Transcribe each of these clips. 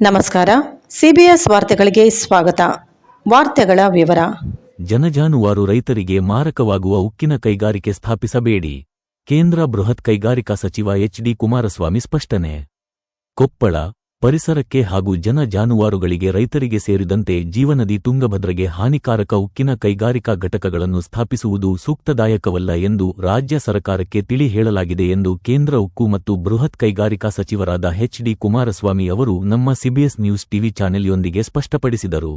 ನಮಸ್ಕಾರ. ಸಿಬಿಎಸ್ ವಾರ್ತೆಗಳಿಗೆ ಸ್ವಾಗತ. ವಾರ್ತೆಗಳ ವಿವರ. ಜನಜಾನುವಾರು ರೈತರಿಗೆ ಮಾರಕವಾಗುವ ಉಕ್ಕಿನ ಕೈಗಾರಿಕೆ ಸ್ಥಾಪಿಸಬೇಡಿ. ಕೇಂದ್ರ ಬೃಹತ್ ಕೈಗಾರಿಕಾ ಸಚಿವ ಎಚ್ ಡಿ ಕುಮಾರಸ್ವಾಮಿ ಸ್ಪಷ್ಟನೆ. ಕೊಪ್ಪಳ ಪರಿಸರಕ್ಕೆ ಹಾಗೂ ಜನ ಜಾನುವಾರುಗಳಿಗೆ ರೈತರಿಗೆ ಸೇರಿದಂತೆ ಜೀವನದಿ ತುಂಗಭದ್ರಗೆ ಹಾನಿಕಾರಕ ಉಕ್ಕಿನ ಕೈಗಾರಿಕಾ ಘಟಕಗಳನ್ನು ಸ್ಥಾಪಿಸುವುದು ಸೂಕ್ತದಾಯಕವಲ್ಲ ಎಂದು ರಾಜ್ಯ ಸರ್ಕಾರಕ್ಕೆ ತಿಳಿ ಹೇಳಲಾಗಿದೆ ಎಂದು ಕೇಂದ್ರ ಉಕ್ಕು ಮತ್ತು ಬೃಹತ್ ಕೈಗಾರಿಕಾ ಸಚಿವರಾದ ಎಚ್ ಡಿ ಕುಮಾರಸ್ವಾಮಿ ಅವರು ನಮ್ಮ ಸಿಬಿಎಸ್ ನ್ಯೂಸ್ ಟಿವಿ ಚಾನೆಲ್ಯೊಂದಿಗೆ ಸ್ಪಷ್ಟಪಡಿಸಿದರು.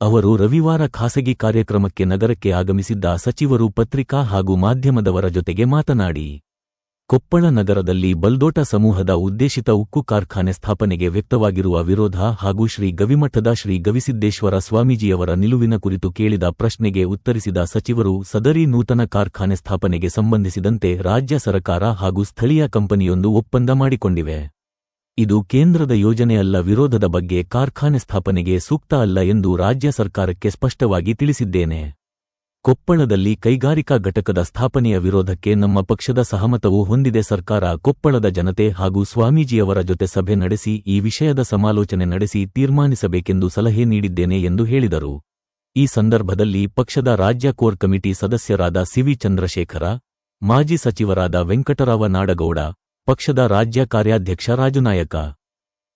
ಅವರು ರವಿವಾರ ಖಾಸಗಿ ಕಾರ್ಯಕ್ರಮಕ್ಕೆ ನಗರಕ್ಕೆ ಆಗಮಿಸಿದ್ದ ಸಚಿವರು ಪತ್ರಿಕಾ ಹಾಗೂ ಮಾಧ್ಯಮದವರ ಜೊತೆಗೆ ಮಾತನಾಡಿ ಕೊಪ್ಪಳ ನಗರದಲ್ಲಿ ಬಲ್ದೋಟ ಸಮೂಹದ ಉದ್ದೇಶಿತ ಉಕ್ಕು ಕಾರ್ಖಾನೆ ಸ್ಥಾಪನೆಗೆ ವ್ಯಕ್ತವಾಗಿರುವ ವಿರೋಧ ಹಾಗೂ ಶ್ರೀ ಗವಿಮಠದ ಶ್ರೀ ಗವಿಸಿದ್ದೇಶ್ವರ ಸ್ವಾಮೀಜಿಯವರ ನಿಲುವಿನ ಕುರಿತು ಕೇಳಿದ ಪ್ರಶ್ನೆಗೆ ಉತ್ತರಿಸಿದ ಸಚಿವರು, ಸದರಿ ನೂತನ ಕಾರ್ಖಾನೆ ಸ್ಥಾಪನೆಗೆ ಸಂಬಂಧಿಸಿದಂತೆ ರಾಜ್ಯ ಸರ್ಕಾರ ಹಾಗೂ ಸ್ಥಳೀಯ ಕಂಪನಿಯೊಂದು ಒಪ್ಪಂದ ಮಾಡಿಕೊಂಡಿವೆ. ಇದು ಕೇಂದ್ರದ ಯೋಜನೆಯಲ್ಲ, ವಿರೋಧದ ಬಗ್ಗೆ ಕಾರ್ಖಾನೆ ಸ್ಥಾಪನೆಗೆ ಸೂಕ್ತ ಅಲ್ಲ ಎಂದು ರಾಜ್ಯ ಸರ್ಕಾರಕ್ಕೆ ಸ್ಪಷ್ಟವಾಗಿ ತಿಳಿಸಿದ್ದೇನೆ. ಕೊಪ್ಪಳದಲ್ಲಿ ಕೈಗಾರಿಕಾ ಘಟಕದ ಸ್ಥಾಪನೆಯ ವಿರೋಧಕ್ಕೆ ನಮ್ಮ ಪಕ್ಷದ ಸಹಮತವು ಹೊಂದಿದೆ. ಸರ್ಕಾರ ಕೊಪ್ಪಳದ ಜನತೆ ಹಾಗೂ ಸ್ವಾಮೀಜಿಯವರ ಜೊತೆ ಸಭೆ ನಡೆಸಿ, ಈ ವಿಷಯದ ಸಮಾಲೋಚನೆ ನಡೆಸಿ ತೀರ್ಮಾನಿಸಬೇಕೆಂದು ಸಲಹೆ ನೀಡಿದ್ದೇನೆ ಎಂದು ಹೇಳಿದರು. ಈ ಸಂದರ್ಭದಲ್ಲಿ ಪಕ್ಷದ ರಾಜ್ಯ ಕೋರ್ ಕಮಿಟಿ ಸದಸ್ಯರಾದ ಸಿವಿ ಚಂದ್ರಶೇಖರ, ಮಾಜಿ ಸಚಿವರಾದ ವೆಂಕಟರಾವ ನಾಡಗೌಡ, ಪಕ್ಷದ ರಾಜ್ಯ ಕಾರ್ಯಾಧ್ಯಕ್ಷ ರಾಜುನಾಯಕ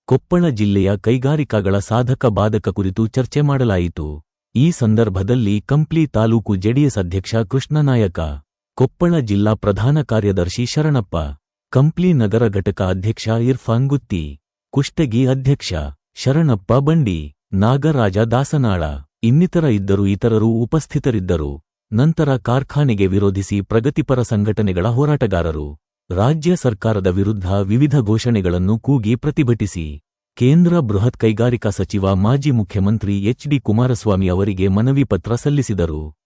ಕೊಪ್ಪಳ ಜಿಲ್ಲೆಯ ಕೈಗಾರಿಕಾಗಳ ಸಾಧಕ ಬಾಧಕ ಕುರಿತು ಚರ್ಚೆ ಮಾಡಲಾಯಿತು. ಈ ಸಂದರ್ಭದಲ್ಲಿ ಕಂಪ್ಲಿ ತಾಲೂಕು ಜೆಡಿಎಸ್ ಅಧ್ಯಕ್ಷ ಕೃಷ್ಣನಾಯಕ, ಕೊಪ್ಪಳ ಜಿಲ್ಲಾ ಪ್ರಧಾನ ಕಾರ್ಯದರ್ಶಿ ಶರಣಪ್ಪ, ಕಂಪ್ಲಿ ನಗರ ಘಟಕ ಅಧ್ಯಕ್ಷ ಇರ್ಫಾನ್ ಗುತ್ತಿ, ಕುಷ್ಟಗಿ ಅಧ್ಯಕ್ಷ ಶರಣಪ್ಪ ಬಂಡಿ, ನಾಗರಾಜ ದಾಸನಾಳ ಇನ್ನಿತರ ಇದ್ದರು ಇತರರು ಉಪಸ್ಥಿತರಿದ್ದರು. ನಂತರ ಕಾರ್ಖಾನೆಗೆ ವಿರೋಧಿಸಿ ಪ್ರಗತಿಪರ ಸಂಘಟನೆಗಳ ಹೋರಾಟಗಾರರು, ರಾಜ್ಯ ಸರ್ಕಾರದ ವಿರುದ್ಧ ವಿವಿಧ ಘೋಷಣೆಗಳನ್ನು ಕೂಗಿ ಪ್ರತಿಭಟಿಸಿ. ಕೇಂದ್ರ ಬೃಹತ್ ಕೈಗಾರಿಕಾ ಸಚಿವ ಮಾಜಿ ಮುಖ್ಯಮಂತ್ರಿ ಎಚ್ ಡಿ ಕುಮಾರಸ್ವಾಮಿ ಅವರಿಗೆ ಮನವಿ ಪತ್ರ ಸಲ್ಲಿಸಿದರು.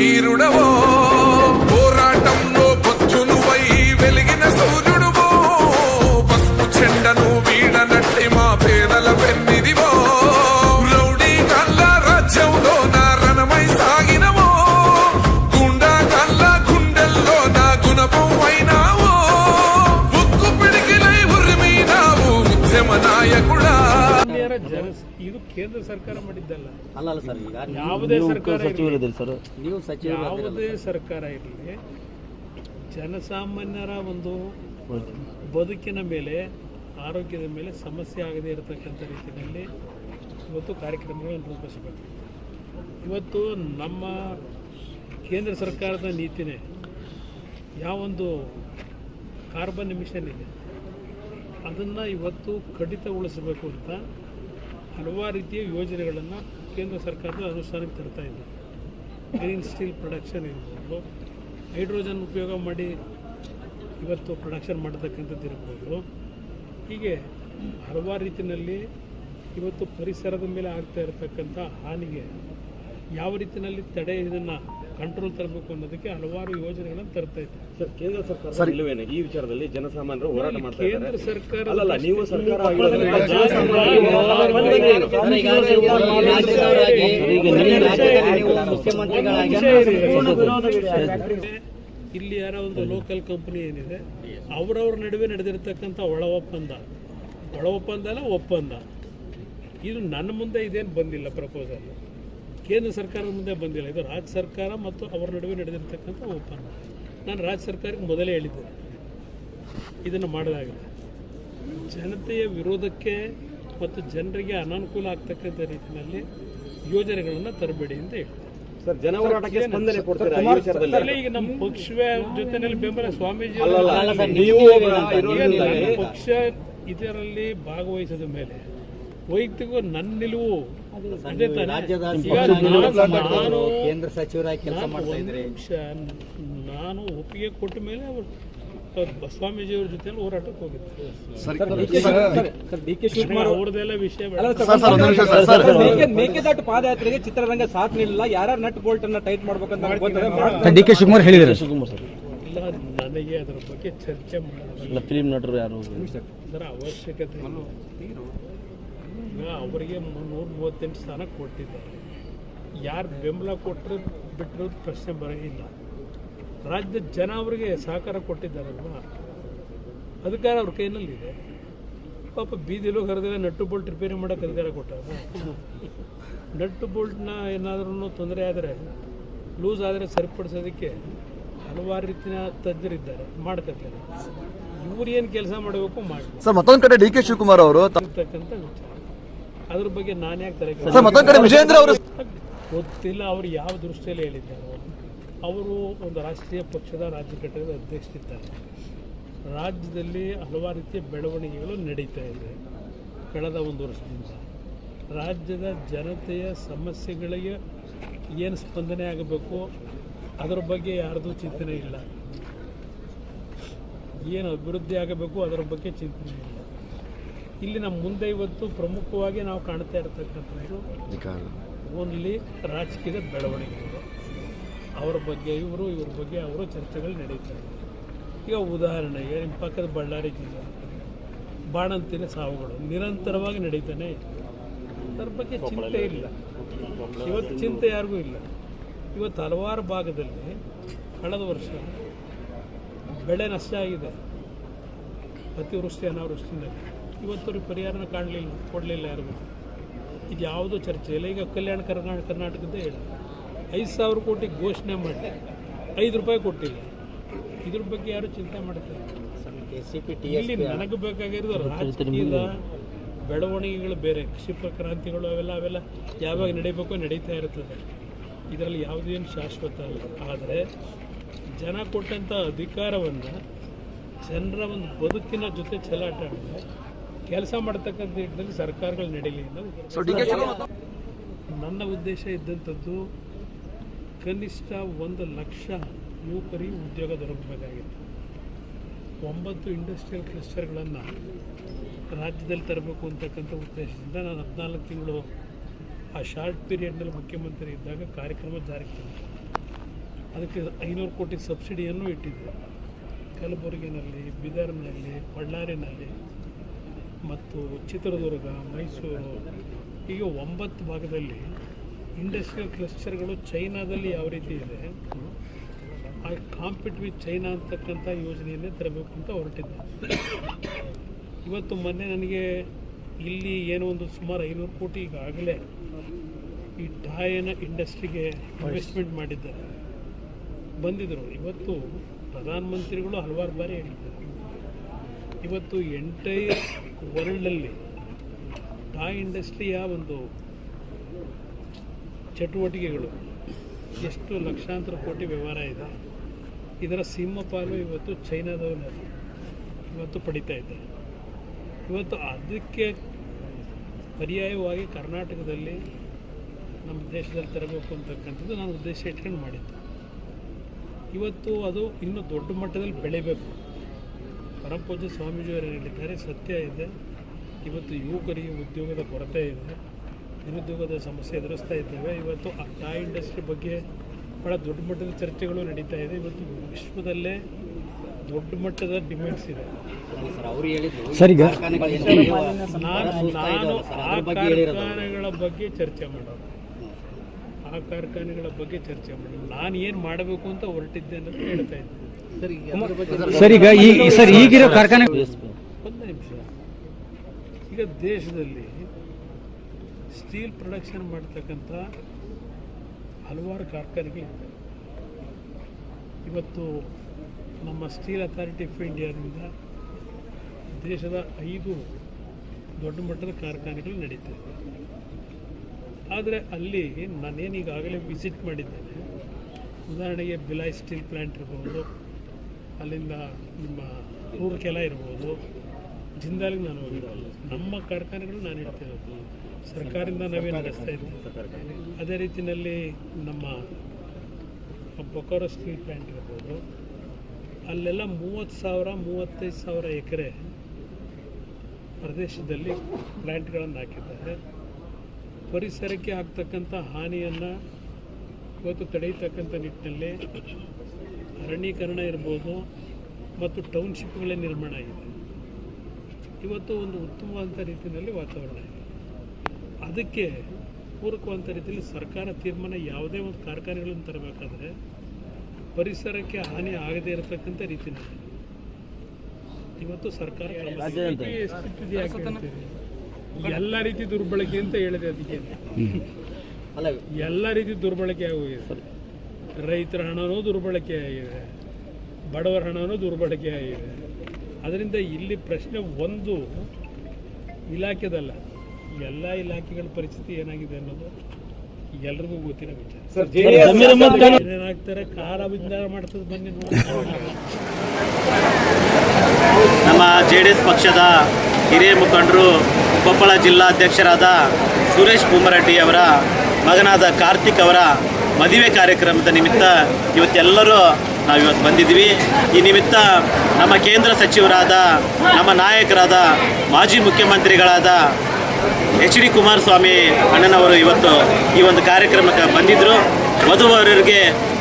ధీరుడవో ಯಾವುದೇ ಸರ್ಕಾರ ಸಚಿವರಿದ್ದೀರಿ ಸರ್? ನೀವು ಸಚಿವರು ಯಾವುದೇ ಸರ್ಕಾರ ಇರಲಿ ಜನಸಾಮಾನ್ಯರ ಒಂದು ಬದುಕಿನ ಮೇಲೆ ಆರೋಗ್ಯದ ಮೇಲೆ ಸಮಸ್ಯೆ ಆಗದೇ ಇರತಕ್ಕಂಥ ರೀತಿಯಲ್ಲಿ ಇವತ್ತು ಕಾರ್ಯಕ್ರಮಗಳನ್ನು ರೂಪಿಸಬೇಕು. ಇವತ್ತು ನಮ್ಮ ಕೇಂದ್ರ ಸರ್ಕಾರದ ನೀತಿನೇ ಯಾವೊಂದು ಕಾರ್ಬನ್ ಮಿಷನ್ ಇದೆ ಅದನ್ನು ಇವತ್ತು ಕಡಿತಗೊಳಿಸಬೇಕು ಅಂತ ಹಲವಾರು ರೀತಿಯ ಯೋಜನೆಗಳನ್ನು ಕೇಂದ್ರ ಸರ್ಕಾರದ ಅನುಷ್ಠಾನಕ್ಕೆ ತರ್ತಾ ಇದೆ. ಗ್ರೀನ್ ಸ್ಟೀಲ್ ಪ್ರೊಡಕ್ಷನ್ ಇರ್ಬೋದು ಹೈಡ್ರೋಜನ್ ಉಪಯೋಗ ಮಾಡಿ ಇವತ್ತು ಪ್ರೊಡಕ್ಷನ್ ಮಾಡತಕ್ಕಂಥದ್ದು ಇರ್ಬೋದು. ಹೀಗೆ ಹಲವಾರು ರೀತಿಯಲ್ಲಿ ಇವತ್ತು ಪರಿಸರದ ಮೇಲೆ ಆಗ್ತಾ ಇರತಕ್ಕಂಥ ಹಾನಿಗೆ ಯಾವ ರೀತಿಯಲ್ಲಿ ತಡೆ ಇದನ್ನು ಕಂಟ್ರೋಲ್ ತರಬೇಕು ಅನ್ನೋದಕ್ಕೆ ಹಲವಾರು ಯೋಜನೆಗಳನ್ನು ತರ್ತಾ ಇದೆ ಸರ್ ಕೇಂದ್ರ ಸರ್ಕಾರ ಇಲ್ಲವೇನೆ ಈ ವಿಚಾರದಲ್ಲಿ ಜನಸಾಮಾನ್ಯರು ಹೋರಾಟ ಮಾಡ್ತಾ ಕೇಂದ್ರ ಇದ್ದಾರೆ. ಸರ್ಕಾರ ಅಲ್ಲಲ್ಲ ನೀವು ಸರ್ಕಾರ ಇಲ್ಲಿ ಯಾರೋ ಒಂದು ಲೋಕಲ್ ಕಂಪನಿ ಏನಿದೆ ಅವರವ್ರ ನಡುವೆ ನಡೆದಿರ್ತಕ್ಕಂಥ ಒಳ ಒಪ್ಪಂದ ಒಳ ಒಪ್ಪಂದ ಅಲ್ಲ ಒಪ್ಪಂದ. ಇದು ನನ್ನ ಮುಂದೆ ಇದೇನು ಬಂದಿಲ್ಲ ಪ್ರಪೋಸಲ್ ಕೇಂದ್ರ ಸರ್ಕಾರದ ಮುಂದೆ ಬಂದಿಲ್ಲ. ಇದು ರಾಜ್ಯ ಸರ್ಕಾರ ಮತ್ತು ಅವರ ನಡುವೆ ನಡೆದಿರ್ತಕ್ಕಂಥ ಒಪ್ಪಂದ. ನಾನು ರಾಜ್ಯ ಸರ್ಕಾರಕ್ಕೆ ಮೊದಲೇ ಹೇಳಿದ್ದೆ. ಇದನ್ನು ಮಾಡಿದಾಗ ಜನತೆಯ ವಿರೋಧಕ್ಕೆ ಮತ್ತು ಜನರಿಗೆ ಅನಾನುಕೂಲ ಆಗ್ತಕ್ಕಂಥ ರೀತಿಯಲ್ಲಿ ಯೋಜನೆಗಳನ್ನು ತರಬೇಡಿ ಅಂತ ಹೇಳ್ತಾರೆ ಈಗ ನಮ್ಮ ಪಕ್ಷವೇ ಜೊತೆನಲ್ಲಿ ಬೆಂಬಲ ಸ್ವಾಮೀಜಿ ಪಕ್ಷ ಇದರಲ್ಲಿ ಭಾಗವಹಿಸಿದ ಮೇಲೆ ವೈಯಕ್ತಿಕ ನನ್ನ ನಿಲುವು? ರಾಜ್ಯದ ಕೇಂದ್ರ ಸಚಿವರಾಗಿ ಕೆಲಸ ನಾನು ಮಾಡ್ತಾ ಒಂದು ನಾನು ಒಪ್ಪಿಗೆ ಕೊಟ್ಟ ಮೇಲೆ ಅವರು ಸ್ವಾಮೀಜಿಯವ್ರ ಜೊತೆ ಹೋರಾಟಕ್ಕೆ ಹೋಗಿತ್ತು ಸರ್ ಡಿ ಕೆ ಅವ್ರದ್ದೆಲ್ಲ ವಿಷಯ ಬೇಡ. ಮೇಕೆದಾಟು ಪಾದಯಾತ್ರೆಗೆ ಚಿತ್ರರಂಗ ಸಾಥ್ ನೀಡಲಿಲ್ಲ ಯಾರ ನಟ್ ಬೋಲ್ಟ್ ಅನ್ನ ಟೈಟ್ ಮಾಡ್ಬೇಕಂತ ಡಿ ಕೆ ಶಿವಕುಮಾರ್ ಹೇಳಿದ್ರು ಇಲ್ಲ ನನಗೆ ಅದರ ಬಗ್ಗೆ ಚರ್ಚೆ ಮಾಡೋದಿಲ್ಲ ಫಿಲಿಂ ನಟರು ಯಾರು? ಅದರ ಅವಶ್ಯಕತೆ ಇಲ್ಲ. ಈಗ ಅವರಿಗೆ ನೂರ ಮೂವತ್ತೆಂಟು ಸ್ಥಾನ ಕೊಟ್ಟಿದ್ದಾರೆ. ಯಾರು ಬೆಂಬಲ ಕೊಟ್ಟರು ಬಿಟ್ಟಿರೋದು ಪ್ರಶ್ನೆ ಬರ ಇಲ್ಲ ರಾಜ್ಯದ ಜನ ಅವರಿಗೆ ಸಹಕಾರ ಕೊಟ್ಟಿದ್ದಾರಲ್ವ? ಅಧಿಕಾರ ಅವ್ರ ಕೈನಲ್ಲಿದೆ. ಪಾಪ ಬೀದಿಲೂ ಕರೆದಿಲ್ಲ ನಟ್ಟು ಬೋಲ್ಟ್ ರಿಪೇರಿ ಮಾಡೋಕ್ಕೆ ಅಧಿಕಾರ ಕೊಟ್ಟಾರ? ನಟ್ಟು ಬೋಲ್ಟ್ನ ಏನಾದ್ರೂ ತೊಂದರೆ ಆದರೆ ಲೂಸ್ ಆದರೆ ಸರಿಪಡಿಸೋದಕ್ಕೆ ಹಲವಾರು ರೀತಿಯ ತಜ್ಞರಿದ್ದಾರೆ ಮಾಡ್ಕೊತಾರೆ ಇವ್ರು ಏನು ಕೆಲಸ ಮಾಡಬೇಕು ಮಾಡಿ ಸರ್ ಮತ್ತೊಂದು ಕಡೆ ಡಿ ಕೆ ಶಿವಕುಮಾರ್ ಅವರು ವಿಚಾರ. ಅದ್ರ ಬಗ್ಗೆ ನಾನು ಯಾಕೆ ತಲೆ ಸರ್ ಮತ್ತೊಂದ್ ಕಡೆ ವಿಜೇಂದ್ರ ಅವರು ಗೊತ್ತಿಲ್ಲ ಅವರು ಯಾವ ದೃಷ್ಟಿಯಲ್ಲಿ ಹೇಳಿದ್ದಾರೆ ಅವರು ಒಂದು ರಾಷ್ಟ್ರೀಯ ಪಕ್ಷದ ರಾಜ್ಯ ಘಟಕದ ಅಧ್ಯಕ್ಷರಿದ್ದಾರೆ. ರಾಜ್ಯದಲ್ಲಿ ಹಲವಾರು ರೀತಿಯ ಬೆಳವಣಿಗೆಗಳು ನಡೀತಾ ಇದೆ ಕಳೆದ ಒಂದು ವರ್ಷದಿಂದ. ರಾಜ್ಯದ ಜನತೆಯ ಸಮಸ್ಯೆಗಳಿಗೆ ಏನು ಸ್ಪಂದನೆ ಆಗಬೇಕು ಅದರ ಬಗ್ಗೆ ಯಾರ್ದು ಚಿಂತನೆ ಇಲ್ಲ. ಏನು ಅಭಿವೃದ್ಧಿ ಆಗಬೇಕು ಅದರ ಬಗ್ಗೆ ಚಿಂತನೆ ಇಲ್ಲ. ಇಲ್ಲಿ ನಮ್ಮ ಮುಂದೆ ಇವತ್ತು ಪ್ರಮುಖವಾಗಿ ನಾವು ಕಾಣ್ತಾ ಇರತಕ್ಕಂಥದ್ದು ಓನ್ಲಿ ರಾಜಕೀಯದ ಬೆಳವಣಿಗೆಗಳು. ಅವರ ಬಗ್ಗೆ ಇವರು ಇವ್ರ ಬಗ್ಗೆ ಅವರು ಚರ್ಚೆಗಳು ನಡೀತಾ ಇದೆ. ಈಗ ಉದಾಹರಣೆಗೆ ನಿಮ್ಮ ಪಕ್ಕದ ಬಳ್ಳಾರಿ ಜಿಲ್ಲೆ. ಬಾಣಂತಿನ ಸಾವುಗಳು ನಿರಂತರವಾಗಿ ನಡೀತಾನೆ ಅದ್ರ ಬಗ್ಗೆ ಚಿಂತೆ ಇಲ್ಲ. ಇವತ್ತು ಚಿಂತೆ ಯಾರಿಗೂ ಇಲ್ಲ. ಇವತ್ತು ಹಲವಾರು ಭಾಗದಲ್ಲಿ ಕಳೆದ ವರ್ಷ ಬೆಳೆ ನಷ್ಟ ಆಗಿದೆ. ಅತಿವೃಷ್ಟಿ ಅನಾವೃಷ್ಟಿನಲ್ಲಿ ಇವತ್ತವ್ರಿಗೆ ಪರಿಹಾರನ ಕಾಣಲಿಲ್ಲ ಕೊಡಲಿಲ್ಲ ಯಾರಿಗೂ. ಇದು ಯಾವುದೂ ಚರ್ಚೆ ಇಲ್ಲ. ಈಗ ಕಲ್ಯಾಣ ಕರ್ನಾಟಕ ಕರ್ನಾಟಕದ್ದೇ ಹೇಳಿ ಐದು ಸಾವಿರ ಕೋಟಿ ಘೋಷಣೆ ಮಾಡಿ ಐದು ರೂಪಾಯಿ ಕೊಟ್ಟಿಲ್ಲ. ಇದ್ರ ಬಗ್ಗೆ ಯಾರು ಚಿಂತೆ ಮಾಡ್ತಾರೆ? ಇಲ್ಲಿ ನನಗೆ ಬೇಕಾಗಿರೋದು ರಾಜಕೀಯ ಬೆಳವಣಿಗೆಗಳು ಬೇರೆ. ಕ್ಷಿಪ್ರ ಕ್ರಾಂತಿಗಳು ಅವೆಲ್ಲ ಅವೆಲ್ಲ ಯಾವಾಗ ನಡೀಬೇಕೋ ನಡೀತಾ ಇರ್ತದೆ. ಇದರಲ್ಲಿ ಯಾವುದೇನು ಶಾಶ್ವತ ಅಲ್ಲ. ಆದರೆ ಜನ ಕೊಟ್ಟಂಥ ಅಧಿಕಾರವನ್ನು ಜನರ ಒಂದು ಬದುಕಿನ ಜೊತೆ ಚಲಾಟ ಆಡಿದ್ರೆ ಕೆಲಸ ಮಾಡತಕ್ಕಂಥ ನಿಟ್ಟಿನಲ್ಲಿ ಸರ್ಕಾರಗಳು ನಡೀಲಿ ಅನ್ನೋದು ನನ್ನ ಉದ್ದೇಶ ಇದ್ದಂಥದ್ದು ಕನಿಷ್ಠ ಒಂದು ಲಕ್ಷ ಯುವಕರಿಗೆ ಉದ್ಯೋಗ ದೊರಕಬೇಕಾಗಿತ್ತು. ಒಂಬತ್ತು ಇಂಡಸ್ಟ್ರಿಯಲ್ ಕ್ಲಸ್ಟರ್ಗಳನ್ನು ರಾಜ್ಯದಲ್ಲಿ ತರಬೇಕು ಅಂತಕ್ಕಂಥ ಉದ್ದೇಶದಿಂದ ನಾನು ಹದಿನಾಲ್ಕು ತಿಂಗಳು ಆ ಶಾರ್ಟ್ ಪೀರಿಯಡ್ನಲ್ಲಿ ಮುಖ್ಯಮಂತ್ರಿ ಇದ್ದಾಗ ಕಾರ್ಯಕ್ರಮ ಜಾರಿಗೆ ತಂದೆ ಅದಕ್ಕೆ ಐನೂರು ಕೋಟಿ ಸಬ್ಸಿಡಿಯನ್ನು ಇಟ್ಟಿದ್ದೆ. ಕಲಬುರಗಿನಲ್ಲಿ ಬೀದರ್ನಲ್ಲಿ ಬಳ್ಳಾರಿನಲ್ಲಿ ಮತ್ತು ಚಿತ್ರದುರ್ಗ, ಮೈಸೂರು, ಹೀಗೆ ಒಂಬತ್ತು ಭಾಗದಲ್ಲಿ ಇಂಡಸ್ಟ್ರಿಯಲ್ ಕ್ಲಸ್ಟರ್ಗಳು ಚೈನಾದಲ್ಲಿ ಯಾವ ರೀತಿ ಇದೆ? ಆ ಕಾಂಪಿಟ್ ವಿತ್ ಚೈನಾ ಅಂತಕ್ಕಂಥ ಯೋಜನೆಯನ್ನೇ ತರಬೇಕು ಅಂತ ಹೊರಟಿದ್ದೆ ಇವತ್ತು ಮೊನ್ನೆ ನನಗೆ ಇಲ್ಲಿ ಏನೋ ಒಂದು ಸುಮಾರು ಐನೂರು ಕೋಟಿ ಈಗಾಗಲೇ ಈ ಟಾಯನ ಇಂಡಸ್ಟ್ರಿಗೆ ಇನ್ವೆಸ್ಟ್ಮೆಂಟ್ ಮಾಡಿದ್ದಾರೆ. ಬಂದಿದ್ದರು ಇವತ್ತು ಪ್ರಧಾನಮಂತ್ರಿಗಳು ಹಲವಾರು ಬಾರಿ ಹೇಳಿದ್ದಾರೆ. ಇವತ್ತು ಎಂಟೈರ್ ವರ್ಲ್ಡಲ್ಲಿ ಟಾಯ್ ಇಂಡಸ್ಟ್ರಿಯ ಒಂದು ಚಟುವಟಿಕೆಗಳು. ಎಷ್ಟು ಲಕ್ಷಾಂತರ ಕೋಟಿ ವ್ಯವಹಾರ ಇದೆ. ಇದರ ಸಿಂಹಪಾಲು ಇವತ್ತು ಚೈನಾದವನ್ನ ಇವತ್ತು ಪಡಿತಾ ಇದ್ದಾರೆ. ಇವತ್ತು ಅದಕ್ಕೆ ಪರ್ಯಾಯವಾಗಿ ಕರ್ನಾಟಕದಲ್ಲಿ ನಮ್ಮ ದೇಶದಲ್ಲಿ ತರಬೇಕು ಅಂತಕ್ಕಂಥದ್ದು ನಾನು ಉದ್ದೇಶ ಇಟ್ಕೊಂಡು ಮಾಡಿದ್ದೆ. ಇವತ್ತು ಅದು ಇನ್ನೂ ದೊಡ್ಡ ಮಟ್ಟದಲ್ಲಿ ಬೆಳಿಬೇಕು. ಪರಮಪೂಜ್ಯ ಸ್ವಾಮೀಜಿಯವರು ಹೇಳಿದ್ದಾರೆ ಸತ್ಯ ಇದೆ. ಇವತ್ತು ಯುವಕರಿಗೆ ಉದ್ಯೋಗದ ಕೊರತೆ ಇದೆ. ನಿರುದ್ಯೋಗದ ಸಮಸ್ಯೆ ಎದುರಿಸ್ತಾ ಇದ್ದೇವೆ. ಇವತ್ತು ಆ ಟಾಯ್ ಇಂಡಸ್ಟ್ರಿ ಬಗ್ಗೆ ಭಾಳ ದೊಡ್ಡ ಮಟ್ಟದ ಚರ್ಚೆಗಳು ನಡೀತಾ ಇದೆ. ಇವತ್ತು ವಿಶ್ವದಲ್ಲೇ ದೊಡ್ಡ ಮಟ್ಟದ ಡಿಮ್ಯಾಂಡ್ಸ್ ಇದೆ. ಸರ್ ಅವ್ರು ಹೇಳಿದ್ರು ಸರ್, ಈಗ- ಕಾರ್ಖಾನೆಗಳು ನಾನು ಆ ಕಾರ್ಖಾನೆಗಳ ಬಗ್ಗೆ ಚರ್ಚೆ ಮಾಡೋದು. ಆ ಕಾರ್ಖಾನೆಗಳ ಬಗ್ಗೆ ಚರ್ಚೆ ಮಾಡೋದು. ನಾನು ಏನು ಮಾಡಬೇಕು ಅಂತ ಹೊರಟಿದ್ದೆ ಅನ್ನೋದು ಹೇಳ್ತಾ ಇದ್ದೆ ಸರ್, ಈಗ ಈ ಸರ್, ಈಗಿರೋ ಕಾರ್ಖಾನೆ ಒಂದು ನಿಮಿಷ. ಈಗ ದೇಶದಲ್ಲಿ ಸ್ಟೀಲ್ ಪ್ರೊಡಕ್ಷನ್ ಮಾಡ್ತಕ್ಕಂಥ ಹಲವಾರು ಕಾರ್ಖಾನೆಗಳಿವೆ ಇವತ್ತು ನಮ್ಮ ಸ್ಟೀಲ್ ಅಥಾರಿಟಿ ಆಫ್ ಇಂಡಿಯಾದಿಂದ ದೇಶದ ಐದು ದೊಡ್ಡ ಮಟ್ಟದ ಕಾರ್ಖಾನೆಗಳು ನಡೀತವೆ ಆದರೆ ಅಲ್ಲಿ ನಾನೇನು ಈಗಾಗಲೇ ವಿಸಿಟ್ ಮಾಡಿದ್ದೇನೆ. ಉದಾಹರಣೆಗೆ ಬಿಲಾಯ್ ಸ್ಟೀಲ್ ಪ್ಲ್ಯಾಂಟ್ ಇರ್ಬೋದು ಅಲ್ಲಿಂದ ನಿಮ್ಮ ರೂರ್ಕೆಲ ಇರ್ಬೋದು. ಜಿಂದಾಲಿಗೆ ನಾನು ಹೋಗಿರಲ್ಲ ನಮ್ಮ ಕಾರ್ಖಾನೆಗಳು ನಾನು ಇಡ್ತಿರೋದು. ಸರ್ಕಾರದಿಂದ ನಾವೇ ನಡೆಸ್ತಾ ಇದ್ದೀವಿ. ಅದೇ ರೀತಿಯಲ್ಲಿ ನಮ್ಮ ಬೊಕಾರೋ ಸ್ಟೀಲ್ ಪ್ಲ್ಯಾಂಟ್ ಇರ್ಬೋದು. ಅಲ್ಲೆಲ್ಲ ಮೂವತ್ತು ಸಾವಿರ ಮೂವತ್ತೈದು ಸಾವಿರ ಎಕರೆ ಪ್ರದೇಶದಲ್ಲಿ ಪ್ಲ್ಯಾಂಟ್ಗಳನ್ನು ಹಾಕಿದ್ದಾರೆ. ಪರಿಸರಕ್ಕೆ ಆಗ್ತಕ್ಕಂಥ ಹಾನಿಯನ್ನು ಇವತ್ತು ತಡೆಯತಕ್ಕಂಥ ನಿಟ್ಟಿನಲ್ಲಿ ಅರಣ್ಯೀಕರಣ ಇರ್ಬೋದು ಮತ್ತು ಟೌನ್ಶಿಪ್ಗಳೇ ನಿರ್ಮಾಣ ಆಗಿದೆ. ಇವತ್ತು ಒಂದು ಉತ್ತಮವಾದಂಥ ರೀತಿಯಲ್ಲಿ ವಾತಾವರಣ ಇದೆ. ಅದಕ್ಕೆ ಪೂರಕವಂಥ ರೀತಿಯಲ್ಲಿ ಸರ್ಕಾರ ತೀರ್ಮಾನ ಯಾವುದೇ ಒಂದು ಕಾರ್ಖಾನೆಗಳನ್ನು ತರಬೇಕಾದ್ರೆ ಪರಿಸರಕ್ಕೆ ಹಾನಿ ಆಗದೇ ಇರತಕ್ಕಂಥ ರೀತಿಯಲ್ಲಿ. ಇವತ್ತು ಸರ್ಕಾರ? ಎಲ್ಲ ರೀತಿ ದುರ್ಬಳಕೆ ಅಂತ ಹೇಳಿದೆ ಅದಕ್ಕೆ. ಎಲ್ಲ ರೀತಿ ದುರ್ಬಳಕೆ ಆಗೋಗಿದೆ ರೈತರ ಹಣವೂ ದುರ್ಬಳಕೆ ಆಗಿದೆ ಬಡವರ ಹಣವೂ ದುರ್ಬಳಕೆ ಆಗಿದೆ. ಅದರಿಂದ ಇಲ್ಲಿ ಪ್ರಶ್ನೆ ಒಂದು ಇಲಾಖೆದಲ್ಲ ಎಲ್ಲ ಇಲಾಖೆಗಳ ಪರಿಸ್ಥಿತಿ ಏನಾಗಿದೆ ಅನ್ನೋದು ಎಲ್ರಿಗೂ ಗೊತ್ತಿರೋ ವಿಚಾರ. ಏನಾಗ್ತಾರೆ ಕಾರ ವಿಜ್ಞಾನ ಮಾಡ್ತದೆ ಬನ್ನಿ ನಮ್ಮ ಜೆ ಡಿ ಎಸ್ ಪಕ್ಷದ ಹಿರಿಯ ಮುಖಂಡರು ಕೊಪ್ಪಳ ಜಿಲ್ಲಾಧ್ಯಕ್ಷರಾದ ಸುರೇಶ್ ಭೂಮರೆಡ್ಡಿ ಅವರ ಮಗನಾದ ಕಾರ್ತಿಕ್ ಅವರ ಮದುವೆ ಕಾರ್ಯಕ್ರಮದ ನಿಮಿತ್ತ ಇವತ್ತೆಲ್ಲರೂ ನಾವು ಇವತ್ತು ಬಂದಿದ್ವಿ ಈ ನಿಮಿತ್ತ ನಮ್ಮ ಕೇಂದ್ರ ಸಚಿವರಾದ, ನಮ್ಮ ನಾಯಕರಾದ, ಮಾಜಿ ಮುಖ್ಯಮಂತ್ರಿಗಳಾದ ಎಚ್ ಡಿ ಕುಮಾರಸ್ವಾಮಿ ಅಣ್ಣನವರು ಇವತ್ತು ಈ ಒಂದು ಕಾರ್ಯಕ್ರಮಕ್ಕೆ ಬಂದಿದ್ದರು ವಧುವರರಿಗೆ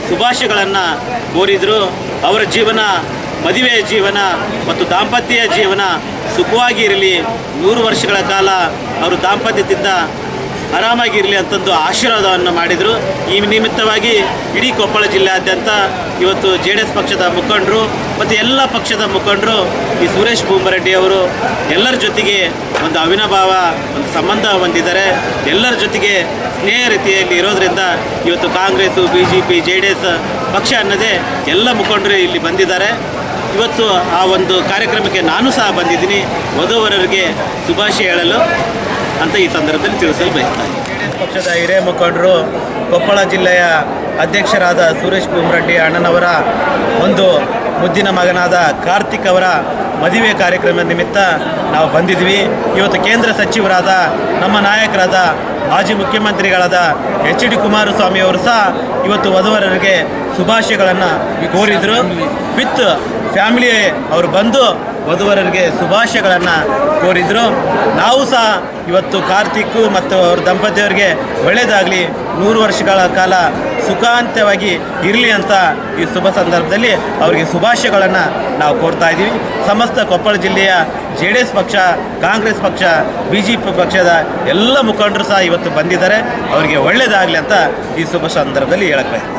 ಶುಭಾಶಯಗಳನ್ನು ಕೋರಿದರು. ಅವರ ಜೀವನ ಮದುವೆಯ ಜೀವನ ಮತ್ತು ದಾಂಪತ್ಯ ಜೀವನ ಸುಖವಾಗಿ ಇರಲಿ. ನೂರು ವರ್ಷಗಳ ಕಾಲ ಅವರು ದಾಂಪತ್ಯದಿಂದ ಆರಾಮಾಗಿರಲಿ ಅಂತಂದು ಆಶೀರ್ವಾದವನ್ನು ಮಾಡಿದರು. ಈ ನಿಮಿತ್ತವಾಗಿ ಇಡೀ ಕೊಪ್ಪಳ ಜಿಲ್ಲೆಯಾದ್ಯಂತ ಇವತ್ತು ಜೆ ಡಿ ಎಸ್ ಪಕ್ಷದ ಮುಖಂಡರು ಮತ್ತು ಎಲ್ಲ ಪಕ್ಷದ ಮುಖಂಡರು ಈ ಸುರೇಶ್ ಅವರು ಎಲ್ಲರ ಜೊತೆಗೆ ಒಂದು ಅವಿನಾಭಾವ, ಒಂದು ಸಂಬಂಧ ಹೊಂದಿದ್ದಾರೆ. ಎಲ್ಲರ ಜೊತೆಗೆ ಸ್ನೇಹ ರೀತಿಯಲ್ಲಿ ಇರೋದರಿಂದ ಇವತ್ತು Congress B J P, J D S ಪಕ್ಷ ಅನ್ನದೇ ಎಲ್ಲ ಮುಖಂಡರು ಇಲ್ಲಿ ಬಂದಿದ್ದಾರೆ. ಇವತ್ತು ಆ ಒಂದು ಕಾರ್ಯಕ್ರಮಕ್ಕೆ ನಾನು ಸಹ ಬಂದಿದ್ದೀನಿ. ವಧುವರರಿಗೆ ಶುಭಾಶಯ ಹೇಳಲು. ಅಂತ ಈ ಸಂದರ್ಭದಲ್ಲಿ ತಿಳಿಸಲು ಬಯಸ್ತಾರೆ ಪಕ್ಷದ ಹಿರಿಯ ಮುಖಂಡರು ಕೊಪ್ಪಳ ಜಿಲ್ಲೆಯ ಅಧ್ಯಕ್ಷರಾದ ಸುರೇಶ್ ಭೂಮರೆಡ್ಡಿ ಅಣ್ಣನವರ ಒಂದು ಮುದ್ದಿನ ಮಗನಾದ ಕಾರ್ತಿಕ್ ಅವರ ಮದುವೆ ಕಾರ್ಯಕ್ರಮದ ನಿಮಿತ್ತ ನಾವು ಬಂದಿದ್ವಿ. ಇವತ್ತು ಕೇಂದ್ರ ಸಚಿವರಾದ ನಮ್ಮ ನಾಯಕರಾದ ಮಾಜಿ ಮುಖ್ಯಮಂತ್ರಿಗಳಾದ ಎಚ್ ಡಿ ಕುಮಾರಸ್ವಾಮಿ ಅವರು ಸಹ ಇವತ್ತು ವಧುವರರಿಗೆ ಶುಭಾಶಯಗಳನ್ನು ಕೋರಿದರು. ವಿತ್ ಫ್ಯಾಮಿಲಿ ಅವರು ಬಂದು ವಧುವರರಿಗೆ ಶುಭಾಶಯಗಳನ್ನು ಕೋರಿದರು. ನಾವು ಸಹ ಇವತ್ತು ಕಾರ್ತಿಕ್ ಮತ್ತು ಅವ್ರ ದಂಪತಿಯವರಿಗೆ ಒಳ್ಳೆಯದಾಗಲಿ ನೂರು ವರ್ಷಗಳ ಕಾಲ ಸುಖಾಂತ್ಯವಾಗಿ ಇರಲಿ ಅಂತ ಈ ಶುಭ ಸಂದರ್ಭದಲ್ಲಿ ಅವರಿಗೆ ಶುಭಾಶಯಗಳನ್ನು ನಾವು ಕೋರ್ತಾ ಇದ್ದೀವಿ. ಸಮಸ್ತ ಕೊಪ್ಪಳ ಜಿಲ್ಲೆಯ ಜೆ ಪಕ್ಷ, ಕಾಂಗ್ರೆಸ್ ಪಕ್ಷ, ಬಿ ಜೆ ಪಿ ಪಕ್ಷದ ಎಲ್ಲ ಮುಖಂಡರು ಸಹ ಇವತ್ತು ಬಂದಿದ್ದಾರೆ. ಅವರಿಗೆ ಒಳ್ಳೆಯದಾಗಲಿ ಅಂತ ಈ ಶುಭ ಸಂದರ್ಭದಲ್ಲಿ ಹೇಳಕ್ಕೆ ಬಯಸ್ತೀನಿ.